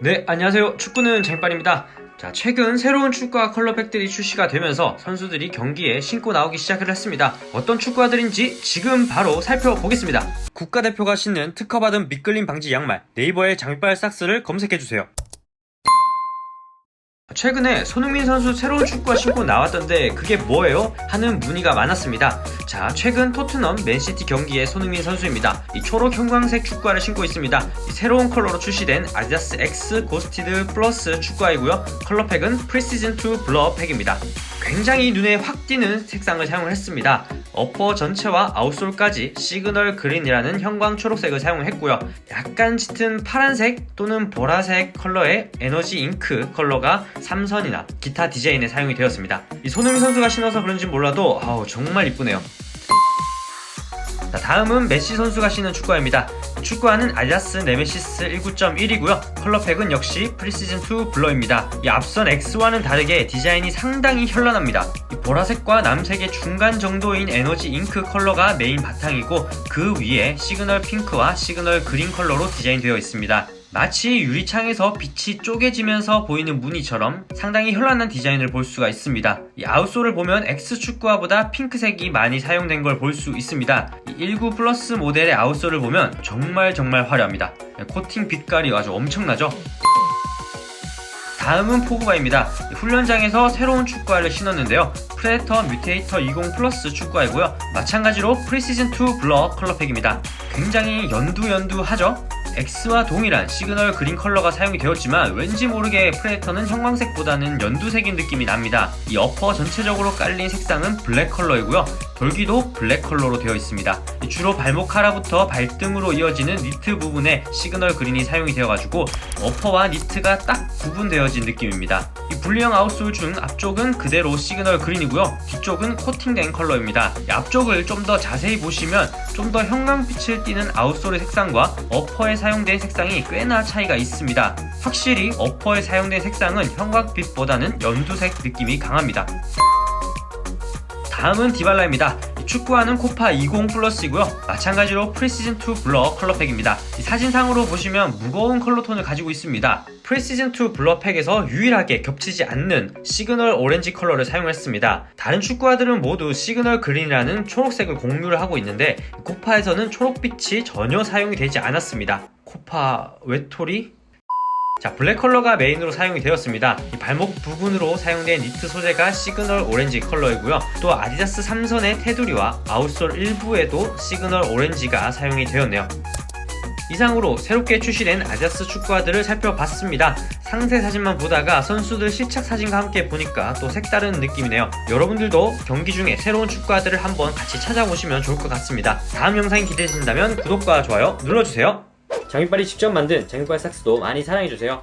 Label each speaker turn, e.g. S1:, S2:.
S1: 네, 안녕하세요. 축구는 쟁빨입니다. 자, 최근 새로운 축구화 컬러팩들이 출시가 되면서 선수들이 경기에 신고 나오기 시작을 했습니다. 어떤 축구화들인지 지금 바로 살펴보겠습니다. 국가대표가 신는 특허받은 미끌림 방지 양말, 네이버의 장비빨 삭스를 검색해주세요. 최근에 손흥민 선수 새로운 축구화 신고 나왔던데 그게 뭐예요? 하는 문의가 많았습니다. 자, 최근 토트넘 맨시티 경기의 손흥민 선수입니다. 이 초록 형광색 축구화를 신고 있습니다. 이 새로운 컬러로 출시된 아디다스 X 고스티드 플러스 축구화이고요. 컬러팩은 프리시즌 2 블러 팩입니다. 굉장히 눈에 확 띄는 색상을 사용을 했습니다. 어퍼 전체와 아웃솔까지 시그널 그린이라는 형광 초록색을 사용했고요. 약간 짙은 파란색 또는 보라색 컬러의 에너지 잉크 컬러가 삼선이나 기타 디자인에 사용이 되었습니다. 이 손흥민 선수가 신어서 그런지 몰라도 아우 정말 이쁘네요. 자, 다음은 메시 선수가 신는 축구화입니다. 축구화는 아디다스 네메시스 19.1이고요. 컬러팩은 역시 프리시즌 2 블러입니다. 이 앞선 X와는 다르게 디자인이 상당히 현란합니다. 이 보라색과 남색의 중간 정도인 에너지 잉크 컬러가 메인 바탕이고 그 위에 시그널 핑크와 시그널 그린 컬러로 디자인되어 있습니다. 마치 유리창에서 빛이 쪼개지면서 보이는 무늬처럼 상당히 현란한 디자인을 볼 수가 있습니다. 이 아웃솔을 보면 X 축구화보다 핑크색이 많이 사용된 걸 볼 수 있습니다. 이19 플러스 모델의 아웃솔을 보면 정말 정말 화려합니다. 코팅 빛깔이 아주 엄청나죠? 다음은 포그바입니다. 훈련장에서 새로운 축구화를 신었는데요. 프레데터 뮤테이터 20 플러스 축구화이고요. 마찬가지로 프리시즌2 블러 컬러팩입니다. 굉장히 연두연두하죠? X와 동일한 시그널 그린 컬러가 사용이 되었지만 왠지 모르게 프레데터는 형광색보다는 연두색인 느낌이 납니다. 이 어퍼 전체적으로 깔린 색상은 블랙 컬러이고요. 돌기도 블랙 컬러로 되어 있습니다. 주로 발목 하라부터 발등으로 이어지는 니트 부분에 시그널 그린이 사용이 되어가지고 어퍼와 니트가 딱 구분되어진 느낌입니다. 이 분리형 아웃솔 중 앞쪽은 그대로 시그널 그린이고요. 뒤쪽은 코팅된 컬러입니다. 이 앞쪽을 좀 더 자세히 보시면 좀 더 형광빛을 띠는 아웃솔의 색상과 어퍼에 사용된 색상이 꽤나 차이가 있습니다. 확실히 어퍼에 사용된 색상은 형광빛보다는 연두색 느낌이 강합니다. 다음은 디발라입니다. 이 축구화는 코파 20 플러스이고요. 마찬가지로 프리시즌2 블러 컬러팩입니다. 이 사진상으로 보시면 무거운 컬러톤을 가지고 있습니다. 프리시즌2 블러팩에서 유일하게 겹치지 않는 시그널 오렌지 컬러를 사용했습니다. 다른 축구화들은 모두 시그널 그린이라는 초록색을 공유를 하고 있는데 코파에서는 초록빛이 전혀 사용이 되지 않았습니다. 코파 외톨이? 자, 블랙 컬러가 메인으로 사용이 되었습니다. 이 발목 부분으로 사용된 니트 소재가 시그널 오렌지 컬러이고요. 또 아디다스 3선의 테두리와 아웃솔 일부에도 시그널 오렌지가 사용이 되었네요. 이상으로 새롭게 출시된 아디다스 축구화들을 살펴봤습니다. 상세 사진만 보다가 선수들 시착 사진과 함께 보니까 또 색다른 느낌이네요. 여러분들도 경기 중에 새로운 축구화들을 한번 같이 찾아보시면 좋을 것 같습니다. 다음 영상이 기대되신다면 구독과 좋아요 눌러주세요. 장미빨이 직접 만든 장미빨 삭스도 많이 사랑해주세요.